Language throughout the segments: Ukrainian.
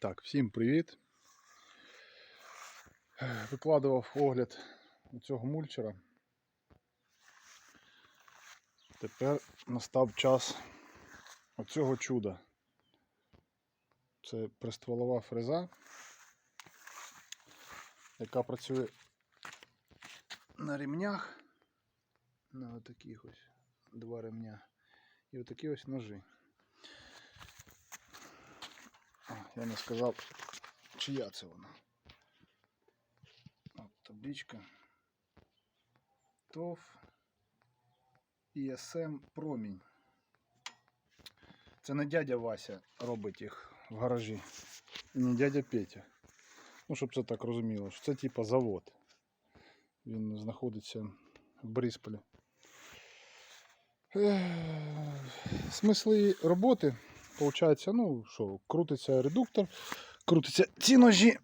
Так, всім привіт. Викладував огляд цього мульчера. Тепер настав час оцього чуда. Це пристволова фреза, яка працює на ремнях, на таких ось два ремня. І отакі ось ножи. А, я не сказав, чия це вона. От табличка. ТОВ ІСМ Промінь. Це не дядя Вася робить їх в гаражі. І не дядя Петя. Ну, щоб це так розуміло, що це типа завод. Він знаходиться в Борисполі. Ех, Смисли роботи, Получається, ну що, крутиться редуктор, крутиться ці ножі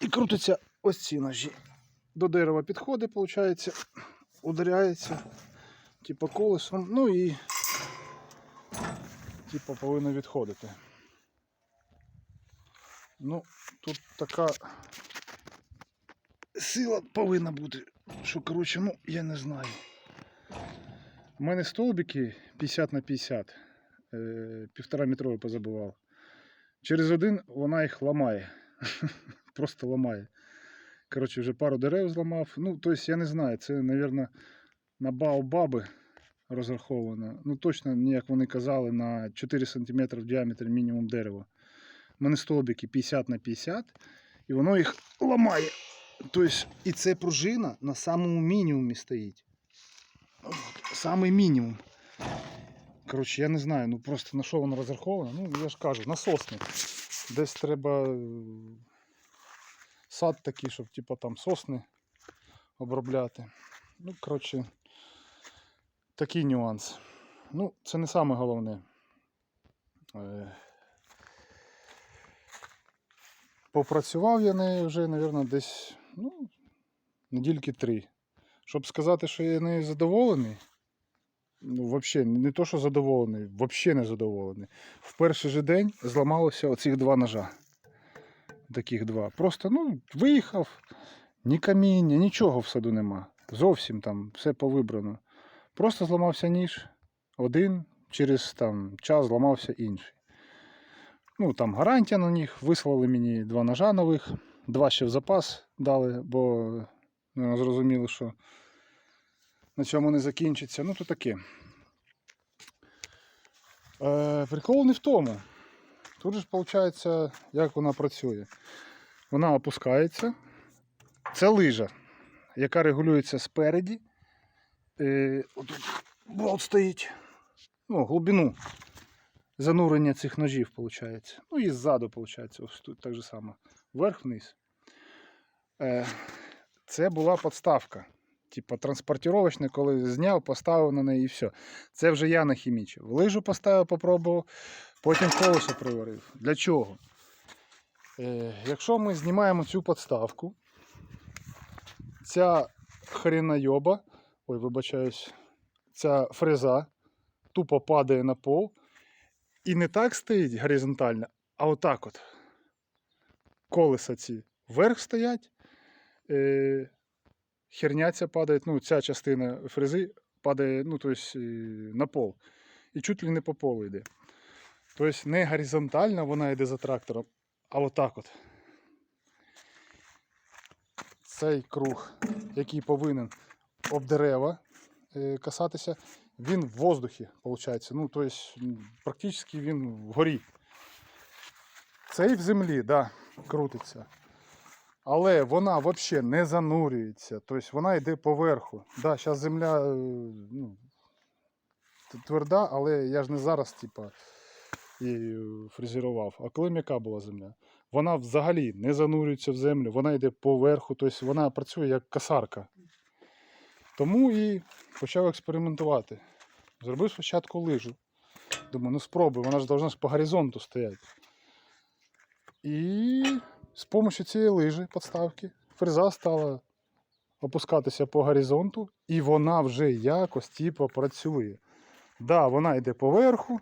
і крутиться ось ці ножі. До дерева підходить, виходить, ударяється, типу колесом, ну і типу повинно відходити. Ну, тут така сила повинна бути, що коротше, ну, я не знаю. У мене столбики 50 на 50 е, півтора метровий позабивав. Через один вона їх ламає. Просто ламає. Коротше, вже пару дерев зламав. Ну, тобто, я не знаю, це, мабуть, на баобаби розраховано. Ну, точно, як вони казали, на 4 см в діаметрі мінімум дерева. У мене столбики 50 на 50, і воно їх ламає. Тобто, і це пружина на самому мінімумі стоїть. Самий мінімум. Коротше, я не знаю, ну просто на що воно розраховано. Ну, я ж кажу, на сосни. Десь треба е, сад такий, щоб типу, там сосни обробляти. Ну, коротше, такий нюанс. Ну, це не саме головне. Е, Попрацював я нею вже, мабуть, десь ну, недільки три. Щоб сказати, що я нею задоволений. Ну, взагалі, не то, що задоволений, взагалі не задоволений. В перший же день зламалося оцих два ножа. Таких два. Просто ну, виїхав, ні каміння, нічого в саду нема. Зовсім там все повибрано. Просто зламався ніж один, через там, час зламався інший. Ну, там гарантія на них, вислали мені два ножа нових, два ще в запас дали, бо ну, зрозуміло, що на цьому не закінчиться. Ну, то таке. Е, прикол не в тому. Тут же ж виходить, як вона працює. Вона опускається. Це лижа, яка регулюється спереді. Е, отут болт стоїть. Ну, глибину занурення цих ножів, виходить. Ну і ззаду, виходить, ось тут так же само. Вверх-вниз. Е, це була подставка. Типа транспортировочна, коли зняв, поставив на неї і все. Це вже я нахімічив. Лижу поставив, попробував, потім колесо приварив. Для чого? Е, якщо ми знімаємо цю подставку, ця хренайоба, ой, вибачаюсь, ця фреза тупо падає на пол і не так стоїть горизонтально, а отак от. Колеса ці вверх стоять. Е, херня ця падає, ну, ця частина фрези падає ну, то есть, е, на пол. І чуть ли не по полу йде. Тобто не горизонтально вона йде за трактором, а отак от. Цей круг, який повинен об дерева е, касатися, він в воздухі, виходить. Ну, тобто, практично він вгорі. Цей в землі, да, крутиться. Але вона взагалі не занурюється, тобто вона йде поверху. Да, зараз земля е, ну, тверда, але я ж не зараз типа, її фрезерував. А коли м'яка була земля, вона взагалі не занурюється в землю, вона йде поверху, тобто вона працює як касарка. Тому і почав експериментувати. Зробив спочатку лижу. Думаю, ну спробуй, вона ж повинна по горизонту стояти. І з допомогою цієї лижі подставки фреза стала опускатися по горизонту, і вона вже якось типу, працює. Да, вона йде поверху,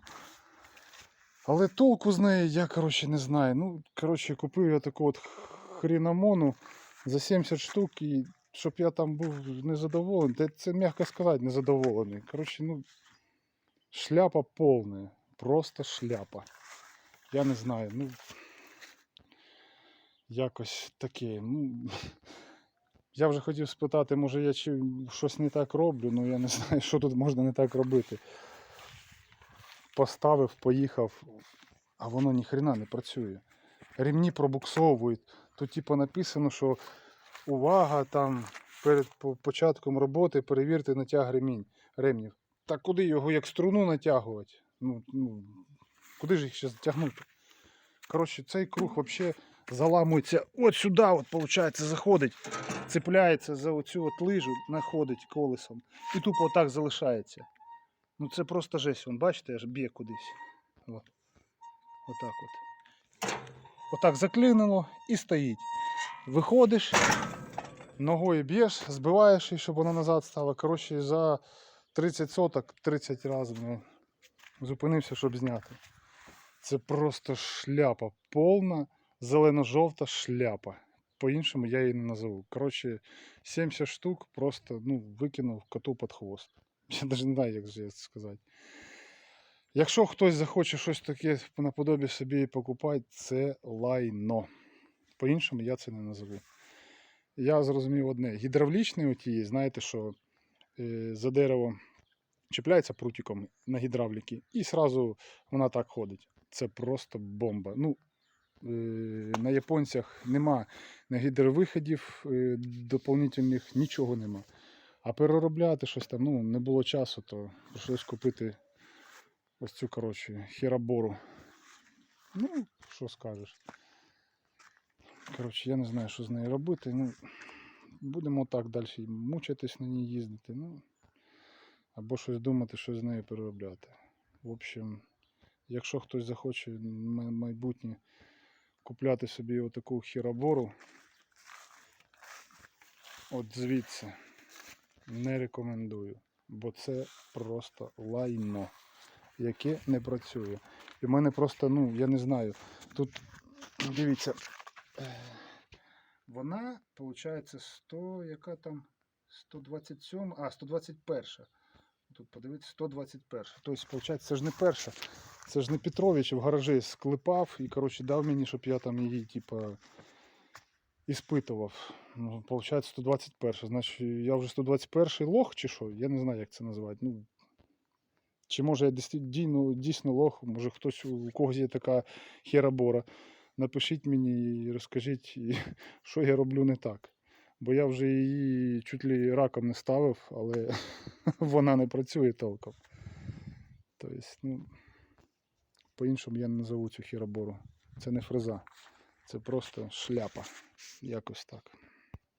Але толку з неї я, коротше, не знаю. Ну, коротше, купив я таку от хрінамону за 70 штук, і щоб я там був незадоволений, та це м'яко сказати, незадоволений. Коротше, ну, шляпа повна. Просто шляпа. Я не знаю, ну. Якось таке. Ну, я вже хотів спитати, може я щось не так роблю, ну я не знаю, що тут можна не так робити. Поставив, поїхав, а воно ніхрена не працює. Ремні пробуксовують. Тут типу написано, що увага там перед початком роботи перевірте натяг ремінь, ремнів. Та куди його як струну натягувати? Ну, ну, куди ж їх ще затягнути? Коротше, цей круг взагалі заламується от сюди, от, виходить, заходить, цепляється за оцю от лижу, находить колесом. І тупо отак залишається. Ну це просто жесть, вон, бачите, аж б'є кудись. От. Отак от. Отак заклинило і стоїть. Виходиш, ногою б'єш, збиваєш її, щоб вона назад стала. Коротше, за 30 соток 30 разів ну, зупинився, щоб зняти. Це просто шляпа, повна зелено-жовта шляпа. По-іншому я її не назову. Коротше, 70 штук просто ну, викинув коту під хвост. Я навіть не знаю, як це сказати. Якщо хтось захоче щось таке наподобі собі покупати, це лайно. По-іншому я це не назову. Я зрозумів одне. Гідравлічний оті, знаєте, що е, за дерево чіпляється прутиком на гідравліки, і сразу вона так ходить. Це просто бомба. Ну, на японцях нема на гідровиходів е, доповнительних, нічого нема. А переробляти щось там, ну, не було часу, то прийшлось купити ось цю, коротше, хірабору. Ну, що скажеш. Коротше, я не знаю, що з нею робити. Ну, будемо так далі мучитись на ній їздити. Ну, або щось думати, що з нею переробляти. В общем, якщо хтось захоче майбутнє купляти собі отаку хірабору, от звідси не рекомендую, бо це просто лайно, яке не працює. І в мене просто, ну, я не знаю, тут дивіться, е, вона, виходить, 100, яка там 127, а, 121. Тут подивіться, 121. Тобто, виходить, це ж не перша. Це ж не Петрович в гаражі склепав і, коротше, дав мені, щоб я там її, типа, іспитував. Ну, виходить, 121. Значить, я вже 121 лох чи що? Я не знаю, як це називати. Ну, чи може я дійсно, дійсно лох, може хтось у когось є така херабора. Напишіть мені і розкажіть, що я роблю не так. Бо я вже її чуть ли раком не ставив, але вона не працює толком. Тобто, ну, по-іншому я не назову цю хіробору. Це не фреза. Це просто шляпа. Якось так.